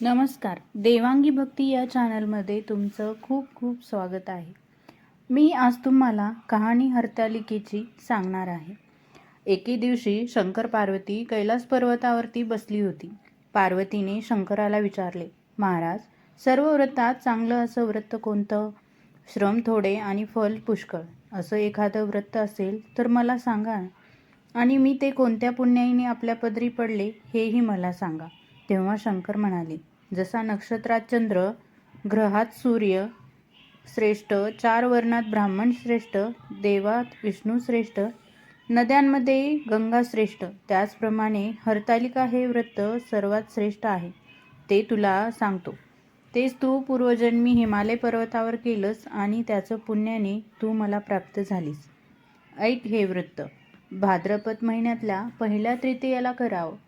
नमस्कार. देवांगी भक्ती या चॅनलमध्ये तुमचं खूप खूप स्वागत आहे. मी आज तुम्हाला कहाणी हरतालिकेची सांगणार आहे. एके दिवशी शंकर पार्वती कैलास पर्वतावरती बसली होती. पार्वतीने शंकराला विचारले महाराज सर्व व्रतात चांगलं असं व्रत कोणतं? श्रम थोडे आणि फल पुष्कळ. असं एखादं व्रत असेल तर मला सांगा आणि मी ते कोणत्या पुण्याईने आपल्या पदरी पडले हेही मला सांगा. तेव्हा शंकर म्हणाले जसा नक्षत्रात चंद्र ग्रहात सूर्य श्रेष्ठ चार वर्णात ब्राह्मण श्रेष्ठ देवात विष्णू श्रेष्ठ नद्यांमध्ये गंगा श्रेष्ठ त्याचप्रमाणे हरतालिका हे व्रत सर्वात श्रेष्ठ आहे. ते तुला सांगतो. तेच तू पूर्वजन्मी हिमालय पर्वतावर केलंस आणि त्याचं पुण्याने तू मला प्राप्त झालीस. ऐक हे वृत्त भाद्रपद महिन्यातल्या पहिल्या तृतीयाला करावं.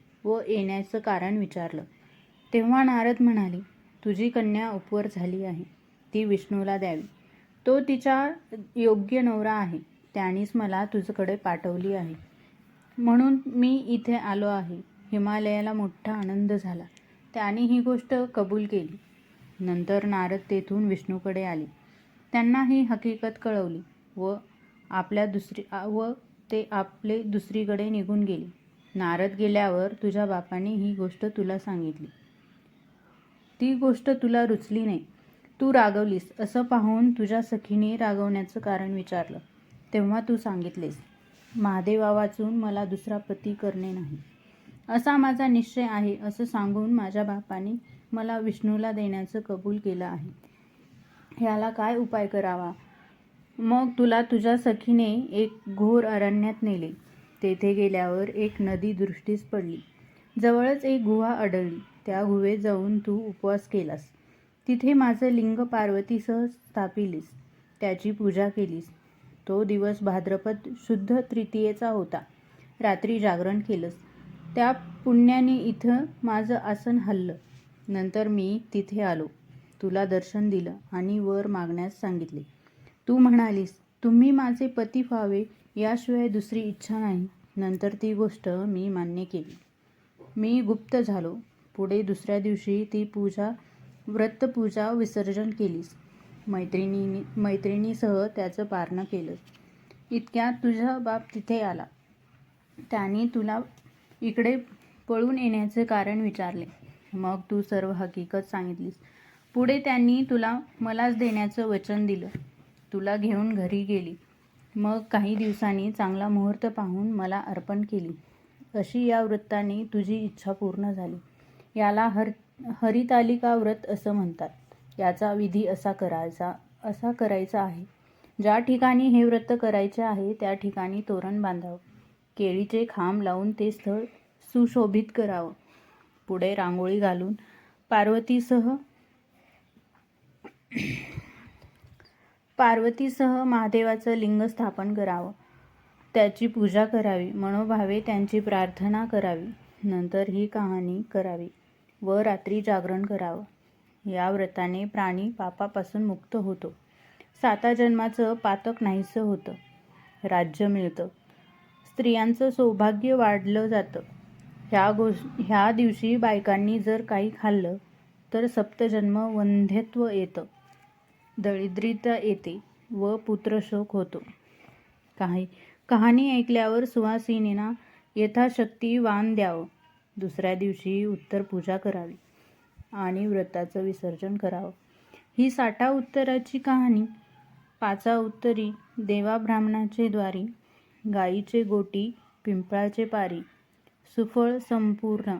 व येण्याचं कारण विचारलं. तेव्हा नारद म्हणाले तुझी कन्या उपवर झाली आहे. ती विष्णूला द्यावी. तो तिचा योग्य नवरा आहे. त्यानेच मला तुझ्याकडे पाठवली आहे. म्हणून मी इथे आलो आहे. हिमालयाला मोठा आनंद झाला. त्याने ही गोष्ट कबूल केली. नंतर नारद तेथून विष्णूकडे आले. त्यांना ही हकीकत कळवली व आपल्या दुसरी व ते आपले दुसरीकडे निघून गेले. नारद गेल्यावर तुझ्या बापाने ही गोष्ट तुला सांगितली. ती गोष्ट तुला रुचली नाही. तू रागवलीस असं पाहून तुझ्या सखीने रागवण्याचं कारण विचारलं. तेव्हा तू सांगितलेस महादेवा वाचून मला दुसरा पती करणे नाही. असा माझा निश्चय आहे असं सांगून माझ्या बापाने मला विष्णूला देण्याचं कबूल केलं आहे. ह्याला काय उपाय करावा? मग तुला तुझ्या सखीने एक घोर अरण्यात नेले. तेथे गेल्यावर एक नदी दृष्टीस पडली. जवळच एक गुहा आढळली. त्या गुहेत जाऊन तू उपवास केलास. तिथे माझं लिंग पार्वतीसह स्थापिलीस. त्याची पूजा केलीस. तो दिवस भाद्रपद शुद्ध तृतीयेचा होता. रात्री जागरण केलंस. त्या पुण्याने इथं माझं आसन हल्लं. नंतर मी तिथे आलो. तुला दर्शन दिलं आणि वर मागण्यास सांगितले. तू म्हणालीस तुम्ही माझे पती व्हावे याशिवाय दुसरी इच्छा नाही. नंतर ती गोष्ट मी मान्य केली. मी गुप्त झालो. पुढे दुसऱ्या दिवशी ती पूजा व्रतपूजा विसर्जन केलीस. मैत्रिणीनी मैत्रिणीसह त्याचं पारणं केलं. इतक्यात तुझा बाप तिथे आला. त्याने तुला इकडे पळून येण्याचे कारण विचारले. मग तू सर्व हकीकत सांगितलीस. पुढे त्यांनी तुला मलाच देण्याचं वचन दिलं. तुला घेऊन घरी गेली. मग काही दिवसांनी चांगला मुहूर्त पाहून मला अर्पण केली. अशी या व्रताने तुझी इच्छा पूर्ण झाली. याला हर हरितालिका व्रत असं म्हणतात. याचा विधी असा करायचा असा करायचा आहे. ज्या ठिकाणी हे व्रत करायचे आहे त्या ठिकाणी तोरण बांधावं. केळीचे खांब लावून ते स्थळ सुशोभित करावं. पुढे रांगोळी घालून पार्वतीसह पार्वतीसह महादेवाचं लिंग स्थापन करावं. त्याची पूजा करावी. मनोभावे त्यांची प्रार्थना करावी. नंतर ही कहाणी करावी व रात्री जागरण करावं. या व्रताने प्राणी पापापासून मुक्त होतो. साता जन्माचं पातक नाहीसं होतं. राज्य मिळतं. स्त्रियांचं सौभाग्य वाढलं जातं. ह्या गोष् ह्या दिवशी बायकांनी जर काही खाल्लं तर सप्तजन्म वंध्यत्व येतं. दरिद्रता येते व पुत्रशोक होतो. काही कहाणी ऐकल्यावर सुहासिनींना यथाशक्ती वाण द्यावं. दुसऱ्या दिवशी उत्तर पूजा करावी आणि व्रताचं विसर्जन करावं. ही साठा उत्तराची कहाणी पाचा उत्तरी देवा ब्राह्मणाचे द्वारी गाईचे गोटी पिंपळाचे पारी सुफळ संपूर्ण.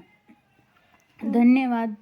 धन्यवाद.